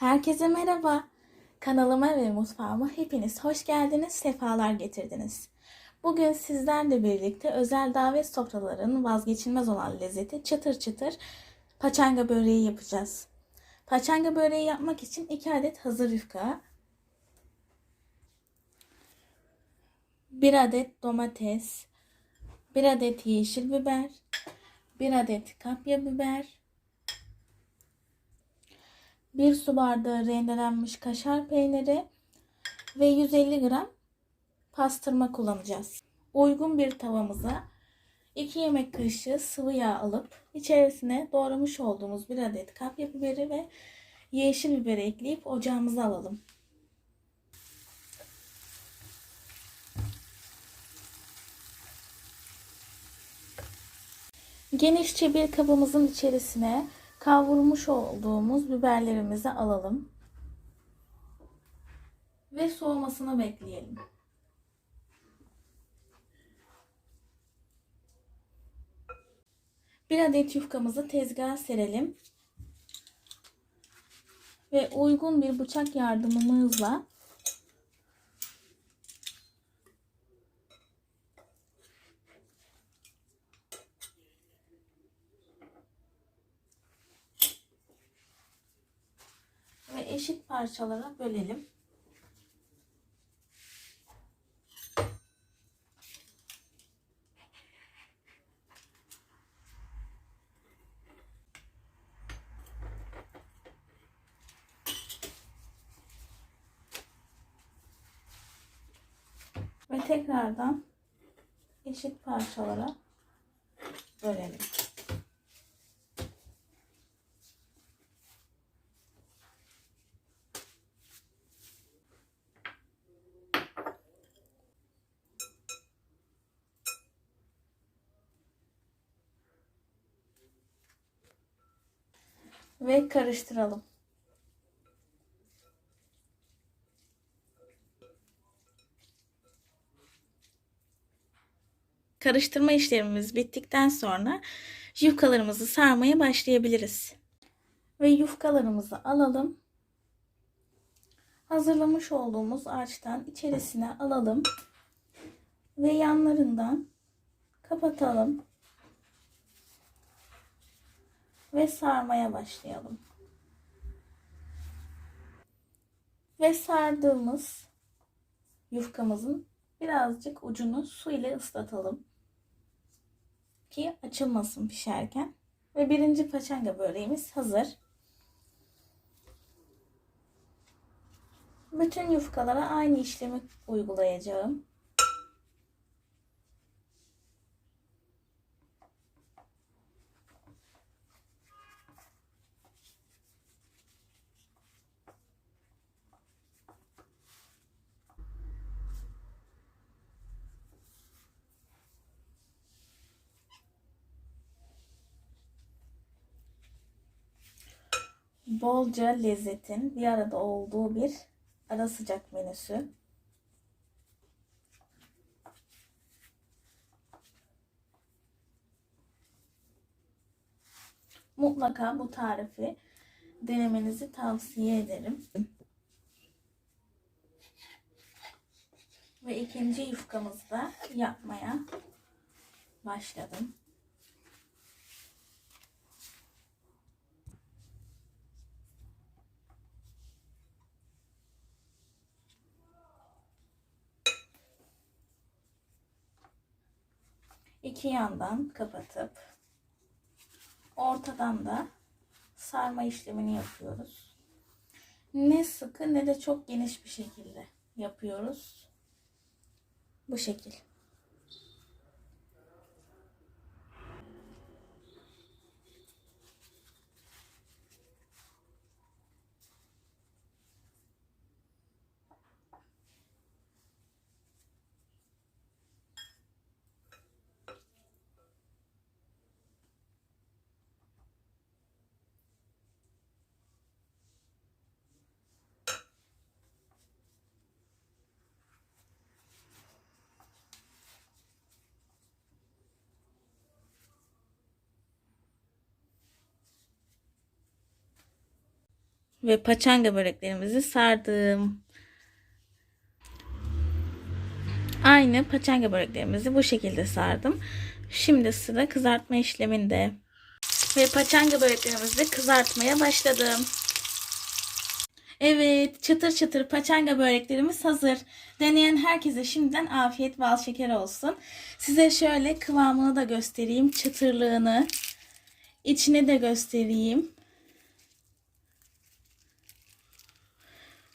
Herkese merhaba. Kanalıma ve mutfağıma hepiniz hoş geldiniz, sefalar getirdiniz. Bugün sizlerle birlikte özel davet sofralarının vazgeçilmez olan lezzeti çıtır çıtır paçanga böreği yapacağız. Paçanga böreği yapmak için 2 adet hazır yufka, 1 adet domates, 1 adet yeşil biber, 1 adet kapya biber, 1 su bardağı rendelenmiş kaşar peyniri ve 150 gram pastırma kullanacağız. Uygun bir tavamıza 2 yemek kaşığı sıvı yağ alıp içerisine doğramış olduğumuz 1 adet kapya biberi ve yeşil biberi ekleyip ocağımıza alalım. Genişçe bir kabımızın içerisine kavrulmuş olduğumuz biberlerimizi alalım. Ve soğumasını bekleyelim. Bir adet yufkamızı tezgaha serelim. Ve uygun bir bıçak yardımımızla ve eşit parçalara bölelim. Ve tekrardan eşit parçalara bölelim. Ve karıştıralım. Karıştırma işlemimiz bittikten sonra yufkalarımızı sarmaya başlayabiliriz. Ve yufkalarımızı alalım. Hazırlamış olduğumuz ağaçtan içerisine alalım. Ve yanlarından kapatalım. Ve sarmaya başlayalım. Ve sardığımız yufkamızın birazcık ucunu su ile ıslatalım ki açılmasın pişerken. Ve birinci paçanga böreğimiz hazır. Bütün yufkalara aynı işlemi uygulayacağım. Bolca lezzetin bir arada olduğu bir ara sıcak menüsü. Mutlaka bu tarifi denemenizi tavsiye ederim. Ve ikinci yufkamızı da yapmaya başladım. İki yandan kapatıp ortadan da sarma işlemini yapıyoruz. Ne sıkı ne de çok geniş bir şekilde yapıyoruz. Bu şekil. Ve paçanga böreklerimizi sardım. Aynı paçanga böreklerimizi bu şekilde sardım. Şimdi sıra kızartma işleminde. Ve paçanga böreklerimizi kızartmaya başladım. Evet, çıtır çıtır paçanga böreklerimiz hazır. Deneyen herkese şimdiden afiyet bal şeker olsun. Size şöyle kıvamını da göstereyim, çıtırlığını. İçini de göstereyim.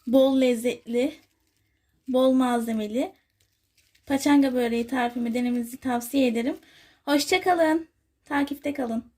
Bol lezzetli, bol malzemeli paçanga böreği tarifimi denemenizi tavsiye ederim. Hoşçakalın. Takipte kalın.